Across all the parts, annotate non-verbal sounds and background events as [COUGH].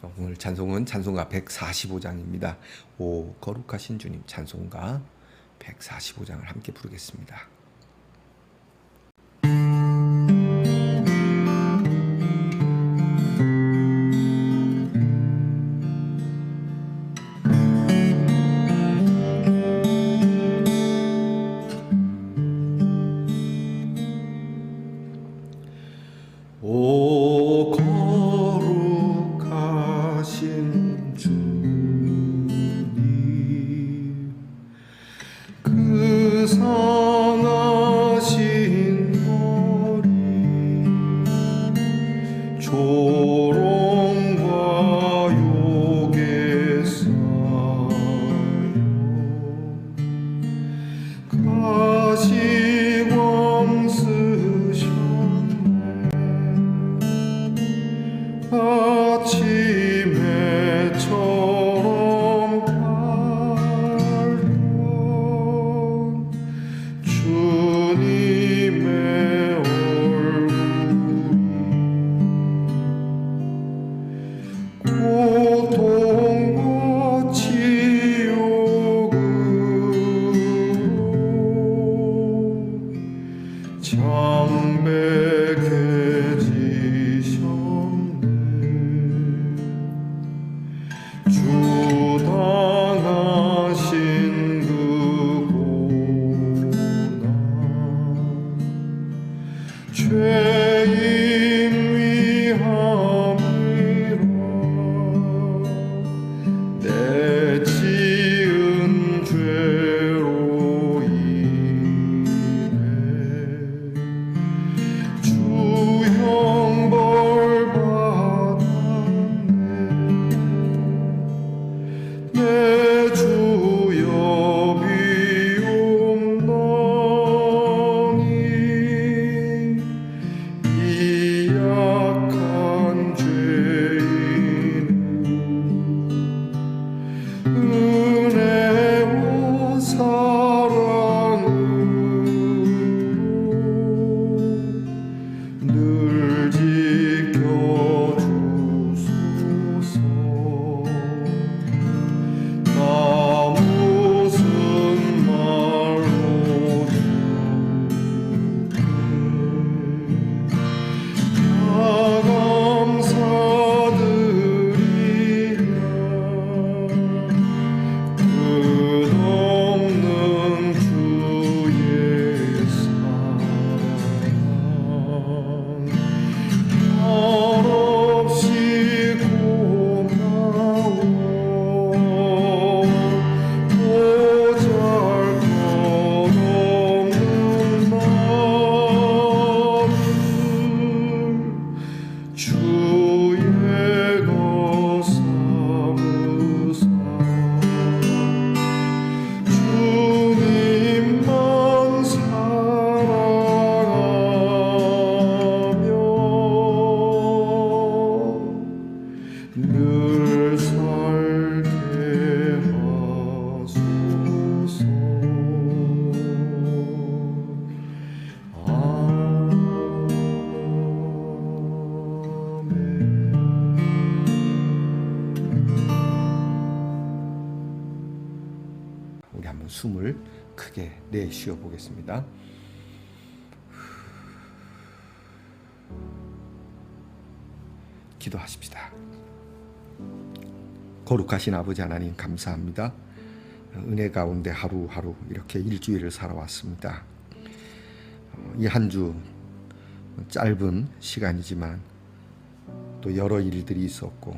오늘 찬송은 찬송가 145장입니다. 오 거룩하신 주님 찬송가 145장을 함께 부르겠습니다. 크게 내쉬어 보겠습니다. 기도하십시다. 거룩하신 아버지 하나님 감사합니다. 은혜 가운데 하루하루 이렇게 일주일을 살아왔습니다. 이 한 주 짧은 시간이지만 또 여러 일들이 있었고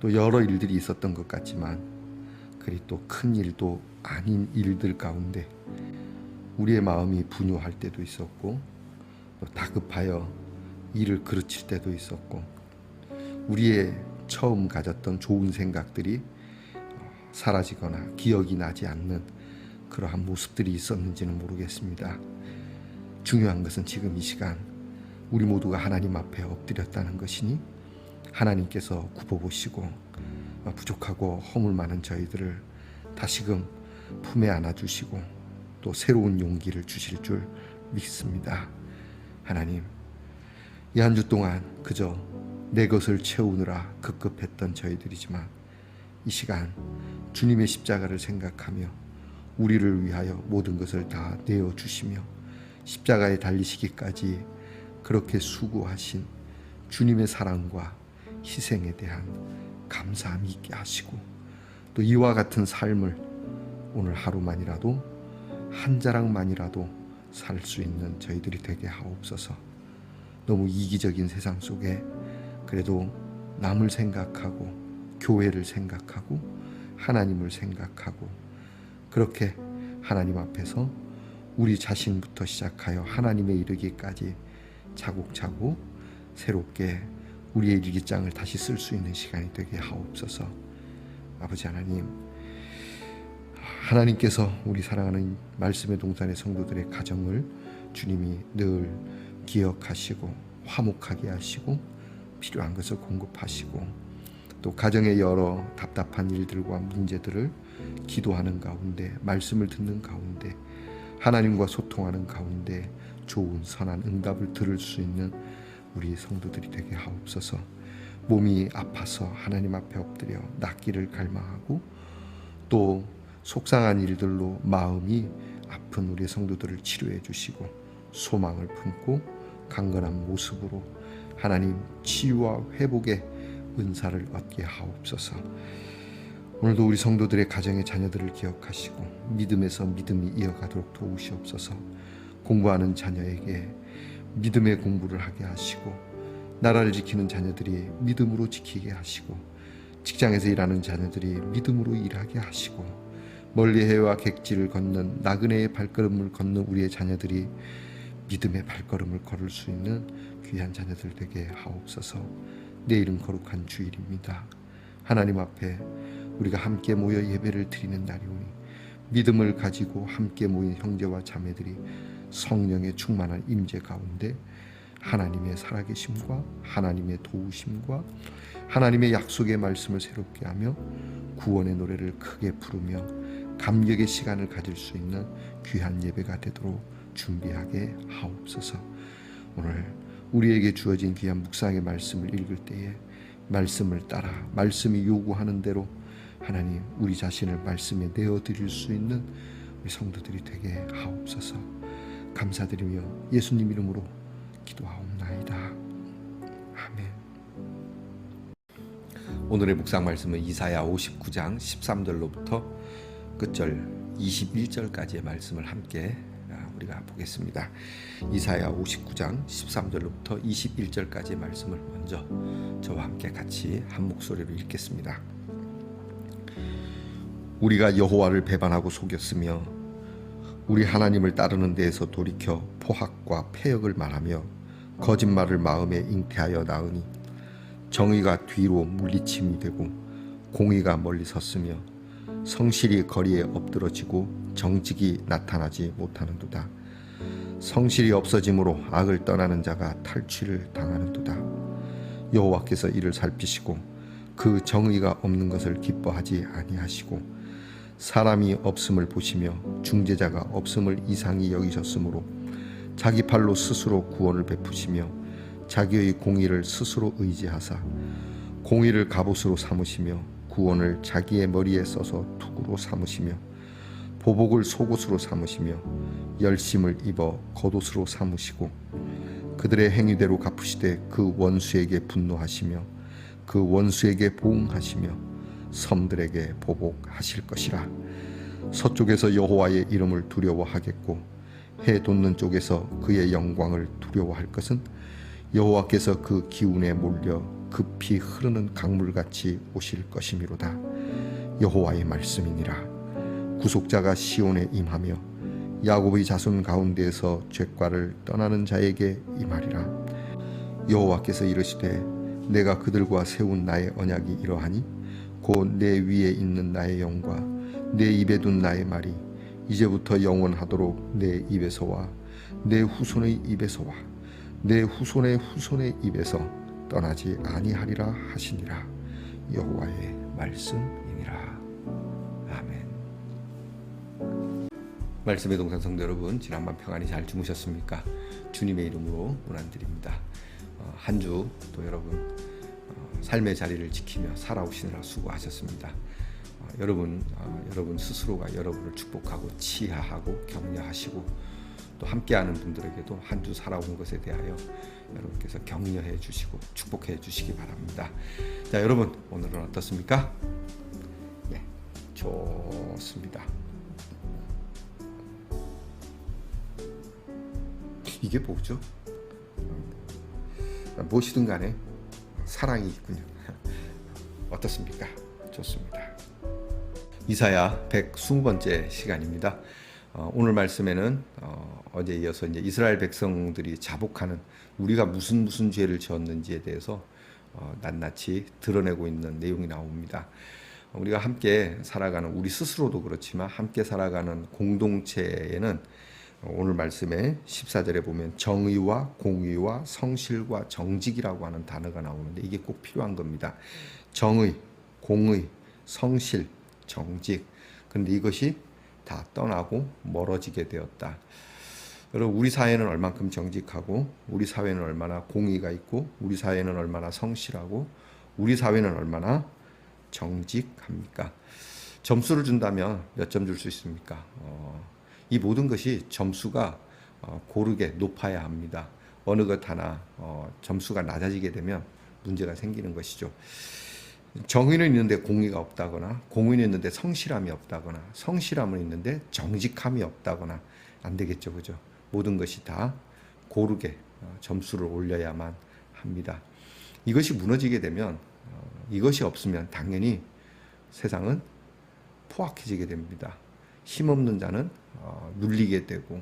또 여러 일들이 있었던 것 같지만 그리 또 큰 일도 아닌 일들 가운데 우리의 마음이 분유할 때도 있었고 또 다급하여 일을 그르칠 때도 있었고 우리의 처음 가졌던 좋은 생각들이 사라지거나 기억이 나지 않는 그러한 모습들이 있었는지는 모르겠습니다. 중요한 것은 지금 이 시간 우리 모두가 하나님 앞에 엎드렸다는 것이니 하나님께서 굽어보시고 부족하고 허물 많은 저희들을 다시금 품에 안아주시고 또 새로운 용기를 주실 줄 믿습니다. 하나님, 이 한 주 동안 그저 내 것을 채우느라 급급했던 저희들이지만 이 시간 주님의 십자가를 생각하며 우리를 위하여 모든 것을 다 내어 주시며 십자가에 달리시기까지 그렇게 수고하신 주님의 사랑과 희생에 대한 감사함이 있게 하시고 또 이와 같은 삶을 오늘 하루만이라도 한 자락만이라도 살 수 있는 저희들이 되게 하옵소서. 너무 이기적인 세상 속에 그래도 남을 생각하고 교회를 생각하고 하나님을 생각하고 그렇게 하나님 앞에서 우리 자신부터 시작하여 하나님의 이르기까지 차곡차곡 새롭게 우리의 일기장을 다시 쓸 수 있는 시간이 되게 하옵소서. 아버지 하나님, 하나님께서 우리 사랑하는 말씀의 동산의 성도들의 가정을 주님이 늘 기억하시고 화목하게 하시고 필요한 것을 공급하시고 또 가정의 여러 답답한 일들과 문제들을 기도하는 가운데 말씀을 듣는 가운데 하나님과 소통하는 가운데 좋은 선한 응답을 들을 수 있는 우리 성도들이 되게 하옵소서. 몸이 아파서 하나님 앞에 엎드려 낫기를 갈망하고 또 속상한 일들로 마음이 아픈 우리 성도들을 치료해 주시고 소망을 품고 강건한 모습으로 하나님 치유와 회복의 은사를 얻게 하옵소서. 오늘도 우리 성도들의 가정의 자녀들을 기억하시고 믿음에서 믿음이 이어가도록 도우시옵소서. 공부하는 자녀에게 믿음의 공부를 하게 하시고 나라를 지키는 자녀들이 믿음으로 지키게 하시고 직장에서 일하는 자녀들이 믿음으로 일하게 하시고 멀리 해와 객지를 걷는 나그네의 발걸음을 걷는 우리의 자녀들이 믿음의 발걸음을 걸을 수 있는 귀한 자녀들 되게 하옵소서. 내일은 거룩한 주일입니다. 하나님 앞에 우리가 함께 모여 예배를 드리는 날이오니 믿음을 가지고 함께 모인 형제와 자매들이 성령의 충만한 임재 가운데 하나님의 살아계심과 하나님의 도우심과 하나님의 약속의 말씀을 새롭게 하며 구원의 노래를 크게 부르며 감격의 시간을 가질 수 있는 귀한 예배가 되도록 준비하게 하옵소서. 오늘 우리에게 주어진 귀한 묵상의 말씀을 읽을 때에 말씀을 따라 말씀이 요구하는 대로 하나님 우리 자신을 말씀에 내어 드릴 수 있는 우리 성도들이 되게 하옵소서. 감사드리며 예수님 이름으로 기도하옵나이다. 아멘. 오늘의 묵상 말씀은 이사야 59장 13절로부터 끝절 21절까지의 말씀을 함께 아, 우리가 보겠습니다. 이사야 59장 13절로부터 21절까지의 말씀을 먼저 저와 함께 같이 한 목소리로 읽겠습니다. 우리가 여호와를 배반하고 속였으며 우리 하나님을 따르는 데에서 돌이켜 포악과 폐역을 말하며 거짓말을 마음에 잉태하여 나으니 정의가 뒤로 물리침이 되고 공의가 멀리 섰으며 성실이 거리에 엎드러지고 정직이 나타나지 못하는도다. 성실이 없어짐으로 악을 떠나는 자가 탈취를 당하는도다. 여호와께서 이를 살피시고 그 정의가 없는 것을 기뻐하지 아니하시고 사람이 없음을 보시며 중재자가 없음을 이상히 여기셨으므로 자기 팔로 스스로 구원을 베푸시며 자기의 공의를 스스로 의지하사 공의를 갑옷으로 삼으시며 구원을 자기의 머리에 써서 투구로 삼으시며 보복을 속옷으로 삼으시며 열심을 입어 겉옷으로 삼으시고 그들의 행위대로 갚으시되 그 원수에게 분노하시며 그 원수에게 보응하시며 섬들에게 보복하실 것이라. 서쪽에서 여호와의 이름을 두려워하겠고 해 돋는 쪽에서 그의 영광을 두려워할 것은 여호와께서 그 기운에 몰려 급히 흐르는 강물같이 오실 것이미로다. 여호와의 말씀이니라. 구속자가 시온에 임하며 야곱의 자손 가운데에서 죄과를 떠나는 자에게 임하리라. 여호와께서 이르시되 내가 그들과 세운 나의 언약이 이러하니 곧 내 위에 있는 나의 영과 내 입에 둔 나의 말이 이제부터 영원하도록 내 입에서와 내 후손의 입에서와 내 후손의 후손의 입에서 떠나지 아니하리라 하시니라 여호와의 말씀이니라 아멘. 말씀의 동산 성도 여러분 지난밤 평안히 잘 주무셨습니까? 주님의 이름으로 문안드립니다. 어, 한주 또 여러분 어, 삶의 자리를 지키며 살아오시느라 수고하셨습니다. 어, 여러분 어, 여러분 스스로가 여러분을 축복하고 치하하고 격려하시고 또 함께하는 분들에게도 한 주 살아온 것에 대하여 여러분께서 격려해 주시고 축복해 주시기 바랍니다. 자 여러분 오늘은 어떻습니까? 네 좋습니다. 이게 뭐죠? 무엇이든 간에 사랑이 있군요. [LAUGHS] 어떻습니까? 좋습니다. 이사야 120번째 시간입니다. 어, 오늘 말씀에는 어, 어제 이어서 이제 이스라엘 백성들이 자복하는 우리가 무슨 무슨 죄를 지었는지에 대해서 어, 낱낱이 드러내고 있는 내용이 나옵니다. 우리가 함께 살아가는 우리 스스로도 그렇지만 함께 살아가는 공동체에는 오늘 말씀에 14절에 보면 정의와 공의와 성실과 정직이라고 하는 단어가 나오는데 이게 꼭 필요한 겁니다. 정의, 공의, 성실, 정직. 근데 이것이 다 떠나고 멀어지게 되었다. 여러분 우리 사회는 얼만큼 정직하고 우리 사회는 얼마나 공의가 있고 우리 사회는 얼마나 성실하고 우리 사회는 얼마나 정직합니까? 점수를 준다면 몇 점 줄 수 있습니까? 어, 이 모든 것이 점수가 어, 고르게 높아야 합니다. 어느 것 하나 어, 점수가 낮아지게 되면 문제가 생기는 것이죠. 정의는 있는데 공의가 없다거나 공의는 있는데 성실함이 없다거나 성실함은 있는데 정직함이 없다거나 안 되겠죠, 그죠? 모든 것이 다 고르게 어, 점수를 올려야만 합니다. 이것이 무너지게 되면 어, 이것이 없으면 당연히 세상은 포악해지게 됩니다. 힘없는 자는 어, 눌리게 되고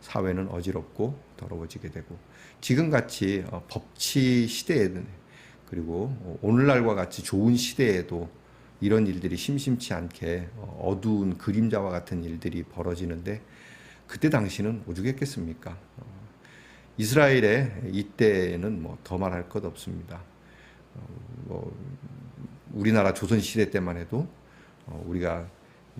사회는 어지럽고 더러워지게 되고 지금 같이 어, 법치 시대에는 그리고 오늘날과 같이 좋은 시대에도 이런 일들이 심심치 않게 어, 어두운 그림자와 같은 일들이 벌어지는데 그때 당시는 오죽했겠습니까? 어, 이스라엘의 이때는 뭐 더 말할 것 없습니다. 어, 뭐 우리나라 조선 시대 때만 해도 어, 우리가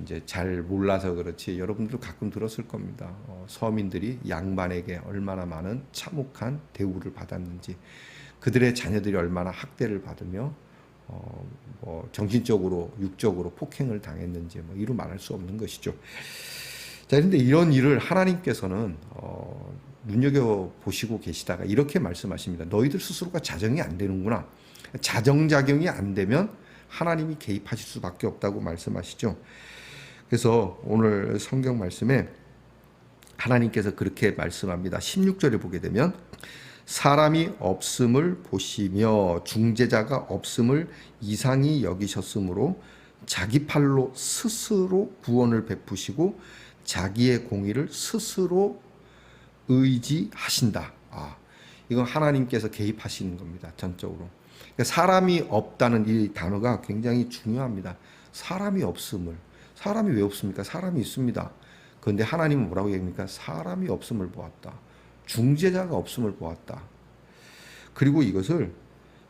이제 잘 몰라서 그렇지 여러분들도 가끔 들었을 겁니다. 어, 서민들이 양반에게 얼마나 많은 참혹한 대우를 받았는지 그들의 자녀들이 얼마나 학대를 받으며 어, 뭐 정신적으로 육적으로 폭행을 당했는지 뭐 이루 말할 수 없는 것이죠. 자, 그런데 이런 일을 하나님께서는 어, 눈여겨 보시고 계시다가 이렇게 말씀하십니다. 너희들 스스로가 자정이 안 되는구나. 자정작용이 안 되면 하나님이 개입하실 수밖에 없다고 말씀하시죠. 그래서 오늘 성경 말씀에 하나님께서 그렇게 말씀합니다. 16절에 보게 되면 사람이 없음을 보시며 중재자가 없음을 이상히 여기셨으므로 자기 팔로 스스로 구원을 베푸시고 자기의 공의를 스스로 의지하신다. 아, 이건 하나님께서 개입하시는 겁니다. 전적으로. 그러니까 사람이 없다는 이 단어가 굉장히 중요합니다. 사람이 없음을. 사람이 왜 없습니까? 사람이 있습니다. 그런데 하나님은 뭐라고 얘기합니까? 사람이 없음을 보았다. 중재자가 없음을 보았다. 그리고 이것을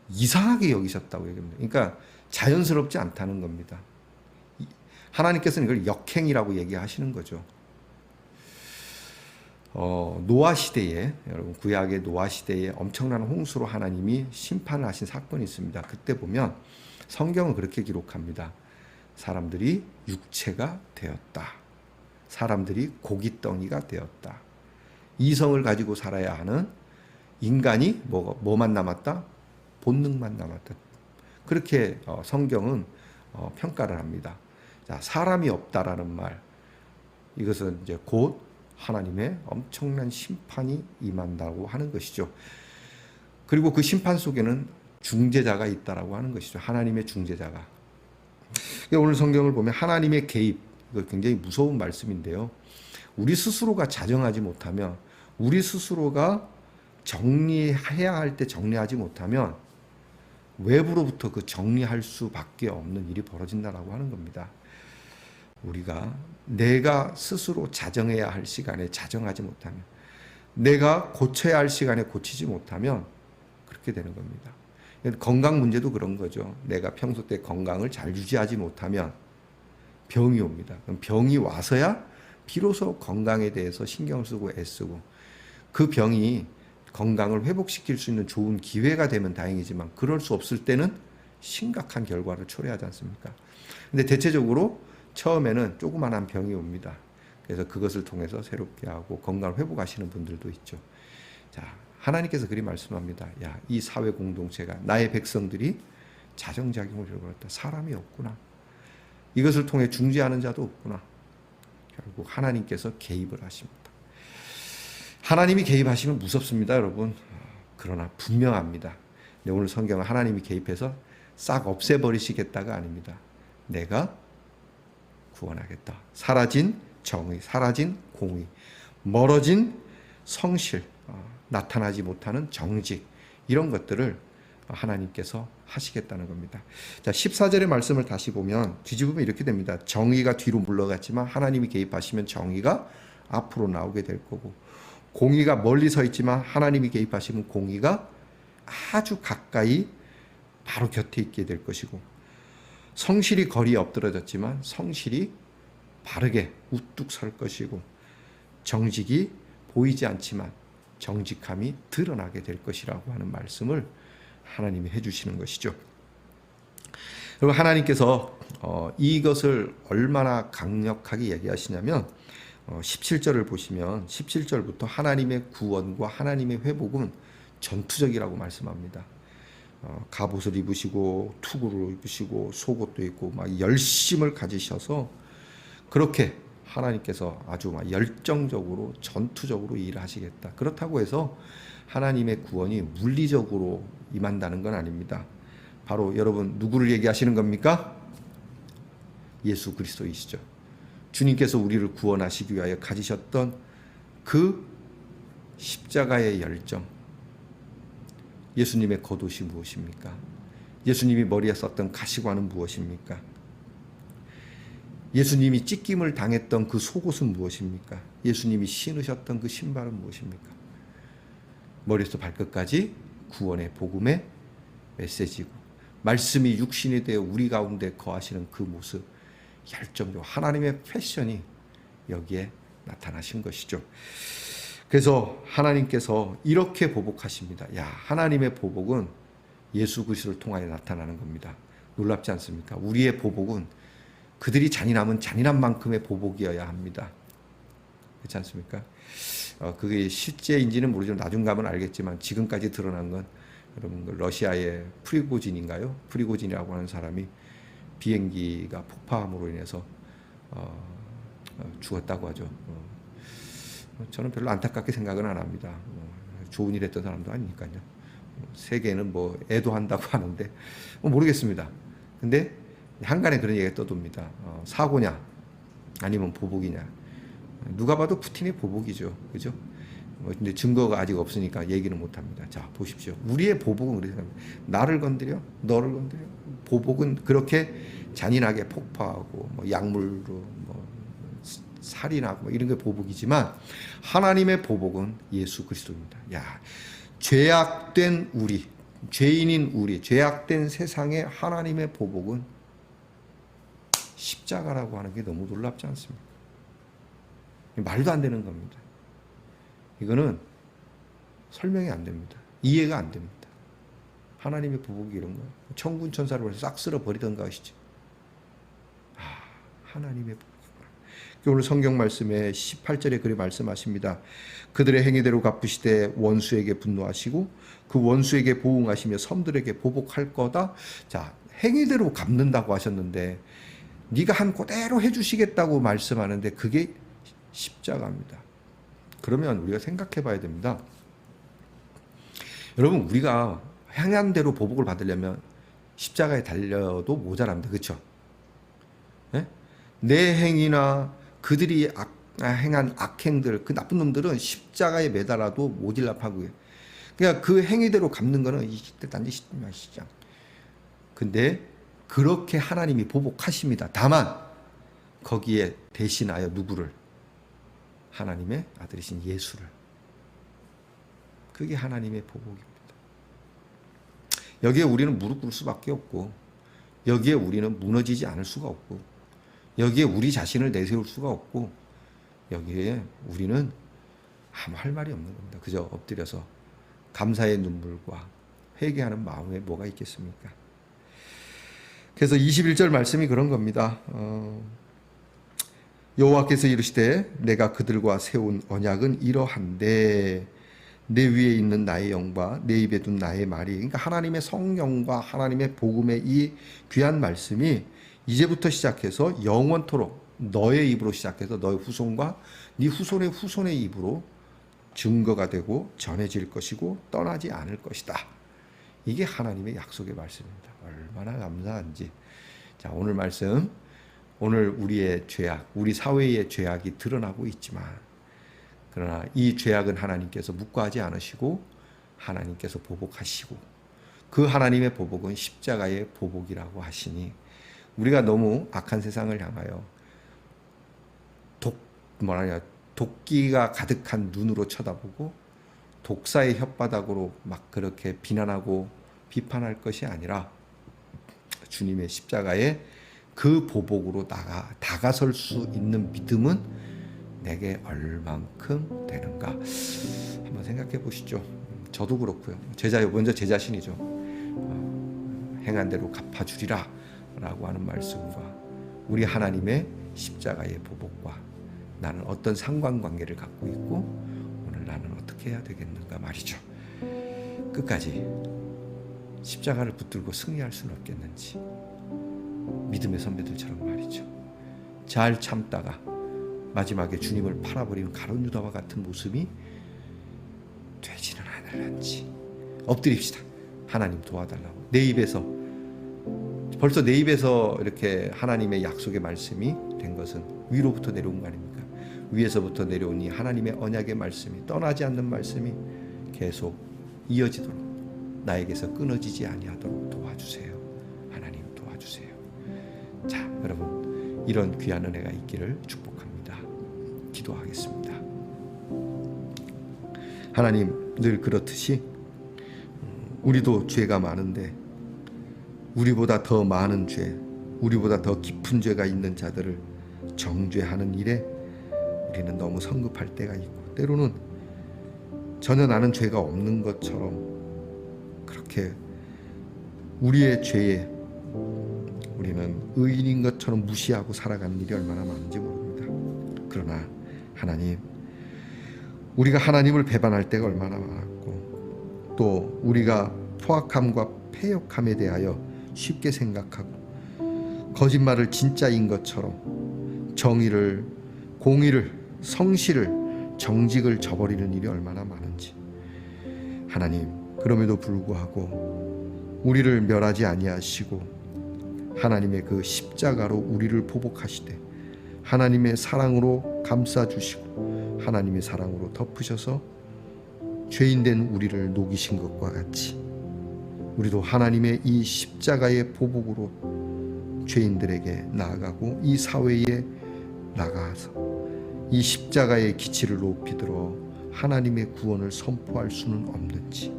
이상하게 여기셨다고 얘기합니다. 그러니까 자연스럽지 않다는 겁니다. 하나님께서는 이걸 역행이라고 얘기하시는 거죠. 어, 노아 시대에 여러분 구약의 노아 시대에 엄청난 홍수로 하나님이 심판을 하신 사건이 있습니다. 그때 보면 성경은 그렇게 기록합니다. 사람들이 육체가 되었다. 사람들이 고깃덩이가 되었다. 이성을 가지고 살아야 하는 인간이 뭐, 뭐만 남았다? 본능만 남았다. 그렇게 어, 성경은 어, 평가를 합니다. 자, 사람이 없다라는 말. 이것은 이제 곧 하나님의 엄청난 심판이 임한다고 하는 것이죠. 그리고 그 심판 속에는 중재자가 있다라고 하는 것이죠. 하나님의 중재자가. 오늘 성경을 보면 하나님의 개입, 이거 굉장히 무서운 말씀인데요. 우리 스스로가 자정하지 못하면, 우리 스스로가 정리해야 할 때 정리하지 못하면, 외부로부터 그 정리할 수밖에 없는 일이 벌어진다라고 하는 겁니다. 우리가 내가 스스로 자정해야 할 시간에 자정하지 못하면, 내가 고쳐야 할 시간에 고치지 못하면 그렇게 되는 겁니다. 건강 문제도 그런 거죠. 내가 평소 때 건강을 잘 유지하지 못하면 병이 옵니다. 그럼 병이 와서야 비로소 건강에 대해서 신경을 쓰고 애쓰고 그 병이 건강을 회복시킬 수 있는 좋은 기회가 되면 다행이지만 그럴 수 없을 때는 심각한 결과를 초래하지 않습니까? 근데 대체적으로 처음에는 조그만한 병이 옵니다. 그래서 그것을 통해서 새롭게 하고 건강을 회복하시는 분들도 있죠. 자, 하나님께서 그리 말씀합니다. 야, 이 사회 공동체가 나의 백성들이 자정작용을 잃어버렸다. 사람이 없구나. 이것을 통해 중재하는 자도 없구나. 결국 하나님께서 개입을 하십니다. 하나님이 개입하시면 무섭습니다, 여러분. 그러나 분명합니다. 네, 오늘 성경은 하나님이 개입해서 싹 없애버리시겠다가 아닙니다. 내가 구원하겠다. 사라진 정의, 사라진 공의, 멀어진 성실, 어, 나타나지 못하는 정직, 이런 것들을 하나님께서 하시겠다는 겁니다. 자, 14절의 말씀을 다시 보면 뒤집으면 이렇게 됩니다. 정의가 뒤로 물러갔지만 하나님이 개입하시면 정의가 앞으로 나오게 될 거고 공의가 멀리 서 있지만 하나님이 개입하시면 공의가 아주 가까이 바로 곁에 있게 될 것이고 성실이 거리에 엎드러졌지만 성실이 바르게 우뚝 설 것이고 정직이 보이지 않지만 정직함이 드러나게 될 것이라고 하는 말씀을 하나님이 해주시는 것이죠. 그리고 하나님께서 어, 이것을 얼마나 강력하게 얘기하시냐면 어, 17절을 보시면 17절부터 하나님의 구원과 하나님의 회복은 전투적이라고 말씀합니다. 어, 갑옷을 입으시고 투구를 입으시고 속옷도 입고 막 열심을 가지셔서 그렇게 하나님께서 아주 막 열정적으로 전투적으로 일하시겠다. 그렇다고 해서 하나님의 구원이 물리적으로 임한다는 건 아닙니다. 바로 여러분 누구를 얘기하시는 겁니까? 예수 그리스도이시죠. 주님께서 우리를 구원하시기 위하여 가지셨던 그 십자가의 열정. 예수님의 겉옷이 무엇입니까? 예수님이 머리에 썼던 가시관은 무엇입니까? 예수님이 찢김을 당했던 그 속옷은 무엇입니까? 예수님이 신으셨던 그 신발은 무엇입니까? 머리에서 발끝까지 구원의 복음의 메시지고 말씀이 육신이 되어 우리 가운데 거하시는 그 모습 열정적 하나님의 패션이 여기에 나타나신 것이죠. 그래서 하나님께서 이렇게 보복하십니다. 야, 하나님의 보복은 예수 그리스도를 통하여 나타나는 겁니다. 놀랍지 않습니까? 우리의 보복은 그들이 잔인하면 잔인한 만큼의 보복이어야 합니다. 그렇지 않습니까? 어, 그게 실제인지는 모르지만 나중 가면 알겠지만 지금까지 드러난 건 여러분 그 러시아의 프리고진인가요? 프리고진이라고 하는 사람이 비행기가 폭파함으로 인해서 어, 어, 죽었다고 하죠. 어, 저는 별로 안타깝게 생각은 안 합니다. 어, 좋은 일 했던 사람도 아니니까요. 세계는 뭐 애도한다고 [LAUGHS] 하는데 뭐 모르겠습니다. 근데 한간에 그런 얘기가 떠돕니다. 어, 사고냐 아니면 보복이냐. 누가 봐도 푸틴의 보복이죠. 그죠? 뭐 근데 증거가 아직 없으니까 얘기는 못 합니다. 자, 보십시오. 우리의 보복은 그렇게 생각합니다. 나를 건드려? 너를 건드려? 보복은 그렇게 잔인하게 폭파하고 뭐 약물로 뭐 살인하고 뭐 이런 게 보복이지만 하나님의 보복은 예수 그리스도입니다. 야, 죄악된 우리, 죄인인 우리, 죄악된 세상의 하나님의 보복은 십자가라고 하는 게 너무 놀랍지 않습니까? 말도 안 되는 겁니다. 이거는 설명이 안 됩니다. 이해가 안 됩니다. 하나님의 보복이 이런 거. 천군 천사를 싹 쓸어 버리던가 하시지. 아, 하나님의 보복이구나. 오늘 성경 말씀에 18절에 그리 말씀하십니다. 그들의 행위대로 갚으시되 원수에게 분노하시고 그 원수에게 보응하시며 섬들에게 보복할 거다. 자, 행위대로 갚는다고 하셨는데 네가 한 그대로 해 주시겠다고 말씀하는데 그게 십자가입니다. 그러면 우리가 생각해 봐야 됩니다. 여러분 우리가 향한 대로 보복을 받으려면 십자가에 달려도 모자랍니다. 그렇죠? 예? 내 행위나 그들이 악, 아, 행한 악행들 그 나쁜 놈들은 십자가에 매달아도 모질랍하고요. 그러니까 그 행위대로 갚는 거는 이때 단지 시장. 근데 그렇게 하나님이 보복하십니다. 다만 거기에 대신하여 누구를 하나님의 아들이신 예수를 그게 하나님의 보복입니다. 여기에 우리는 무릎 꿇을 수밖에 없고 여기에 우리는 무너지지 않을 수가 없고 여기에 우리 자신을 내세울 수가 없고 여기에 우리는 아무 할 말이 없는 겁니다. 그저 엎드려서 감사의 눈물과 회개하는 마음에 뭐가 있겠습니까? 그래서 21절 말씀이 그런 겁니다. 어, 여호와께서 이르시되 내가 그들과 세운 언약은 이러한데 내 위에 있는 나의 영과 내 입에 둔 나의 말이 그러니까 하나님의 성령과 하나님의 복음의 이 귀한 말씀이 이제부터 시작해서 영원토록 너의 입으로 시작해서 너의 후손과 네 후손의 후손의 입으로 증거가 되고 전해질 것이고 떠나지 않을 것이다. 이게 하나님의 약속의 말씀입니다. 얼마나 감사한지. 자, 오늘 말씀 오늘 우리의 죄악, 우리 사회의 죄악이 드러나고 있지만 그러나 이 죄악은 하나님께서 묵과하지 않으시고 하나님께서 보복하시고 그 하나님의 보복은 십자가의 보복이라고 하시니 우리가 너무 악한 세상을 향하여 독 뭐라냐 도끼가 가득한 눈으로 쳐다보고 독사의 혓바닥으로 막 그렇게 비난하고 비판할 것이 아니라 주님의 십자가에 그 보복으로 나가 다가설 수 있는 믿음은 내게 얼만큼 되는가 한번 생각해 보시죠. 저도 그렇고요. 제자 먼저 제 자신이죠. 어, 행한 대로 갚아주리라 라고 하는 말씀과 우리 하나님의 십자가의 보복과 나는 어떤 상관관계를 갖고 있고 오늘 나는 어떻게 해야 되겠는가 말이죠. 끝까지 십자가를 붙들고 승리할 수는 없겠는지 믿음의 선배들처럼 말이죠. 잘 참다가 마지막에 주님을 팔아버리는 가론 유다와 같은 모습이 되지는 않을런지 엎드립시다. 하나님 도와달라고 내 입에서 벌써 내 입에서 이렇게 하나님의 약속의 말씀이 된 것은 위로부터 내려온 거 아닙니까? 위에서부터 내려온 이 하나님의 언약의 말씀이 떠나지 않는 말씀이 계속 이어지도록 나에게서 끊어지지 아니하도록 도와주세요. 하나님 도와주세요. 자, 여러분 이런 귀한 은혜가 있기를 축복합니다. 기도하겠습니다. 하나님 늘 그렇듯이 음, 우리도 죄가 많은데 우리보다 더 많은 죄, 우리보다 더 깊은 죄가 있는 자들을 정죄하는 일에 우리는 너무 성급할 때가 있고 때로는 전혀 나는 죄가 없는 것처럼 그렇게 우리의 죄에 우리는 의인인 것처럼 무시하고 살아가는 일이 얼마나 많은지 모릅니다. 그러나 하나님, 우리가 하나님을 배반할 때가 얼마나 많았고, 또 우리가 포악함과 패역함에 대하여 쉽게 생각하고, 거짓말을 진짜인 것처럼 정의를, 공의를, 성실을, 정직을 저버리는 일이 얼마나 많은지. 하나님, 그럼에도 불구하고 우리를 멸하지 아니하시고 하나님의 그 십자가로 우리를 보복하시되 하나님의 사랑으로 감싸 주시고 하나님의 사랑으로 덮으셔서 죄인된 우리를 녹이신 것과 같이 우리도 하나님의 이 십자가의 보복으로 죄인들에게 나아가고 이 사회에 나가서 이 십자가의 기치를 높이 들어 하나님의 구원을 선포할 수는 없는지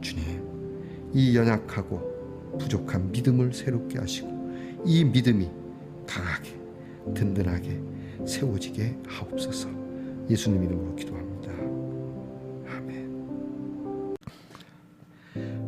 주님 이 연약하고 부족한 믿음을 새롭게 하시고 이 믿음이 강하게 든든하게 세워지게 하옵소서. 예수님 이름으로 기도합니다.